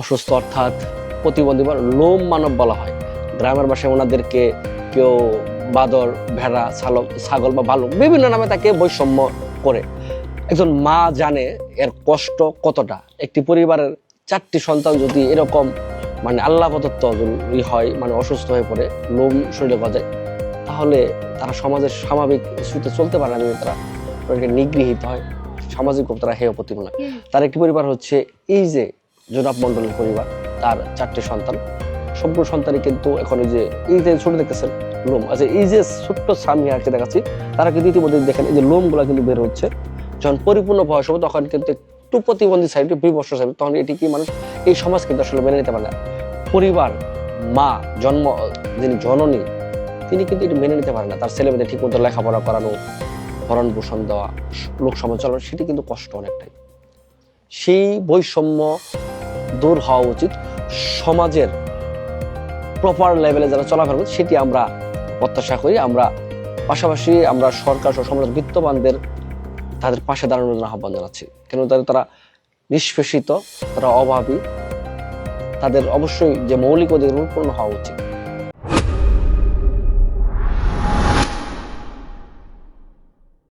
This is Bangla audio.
অসুস্থ অর্থাৎ প্রতিবন্ধী বা লোম মানব বলা হয়। গ্রামের বাসায় ওনাদেরকে কেউ বাদর ভেড়া ছালক ছাগল বা ভালুক বিভিন্ন নামে তাকে বৈষম্য করে। একজন মা জানে এর কষ্ট কতটা। একটি পরিবারের চারটি সন্তান যদি এরকম মানে আল্লাহ প্রদত্ত হয় মানে অসুস্থ হয়ে পড়ে লোম শরীরে গজায় তাহলে তারা সমাজের স্বাভাবিক স্রোতে চলতে পারে না তারা নিগৃহীত হয়। সামাজিক তারা হেয় প্রতিমা তার একটি পরিবার হচ্ছে এই যে জোনাব মন্ডলের পরিবার, তার চারটি সন্তান। সম্পূর্ণ সন্তানই কিন্তু এখন এই যে এই যে ছোট দেখতেছেন, লোম। আচ্ছা এই যে ছোট্ট স্বামী আজকে দেখাচ্ছি, তারা কিন্তু ইতিমধ্যে দেখেন এই যে লোমগুলো কিন্তু বের হচ্ছে। যখন পরিপূর্ণ বয়স হবে, তখন কিন্তু একটু প্রতিবন্ধী সাইড, বিবর্ষ সাইড, তখন এটি কি মানুষ, এই সমাজ কিন্তু আসলে মেনে নিতে পারে না। পরিবার, মা, জন্ম, যিনি জননী, তিনি কিন্তু এটি মেনে নিতে পারে না। তার ছেলেমেয়েদের ঠিক মতো লেখাপড়া করানো, ভরণ পোষণ দেওয়া, লোক সমাজ চালানো, সেটি কিন্তু কষ্ট অনেকটাই। সেই বৈষম্য দূর হওয়া উচিত। সমাজের প্রপার লেভেলে যারা চলাফেরা করছে, সেটি আমরা প্রত্যাশা করি। আমরা পাশাপাশি আমরা সরকার সহ সমাজের বিত্তবানদের তাদের পাশে দাঁড়ানোর জন্য আহ্বান জানাচ্ছি। কেন তাদের তারা নিষ্পেষিত, তারা অভাবী, তাদের অবশ্যই যে মৌলিক অধিকার পূর্ণ হওয়া উচিত।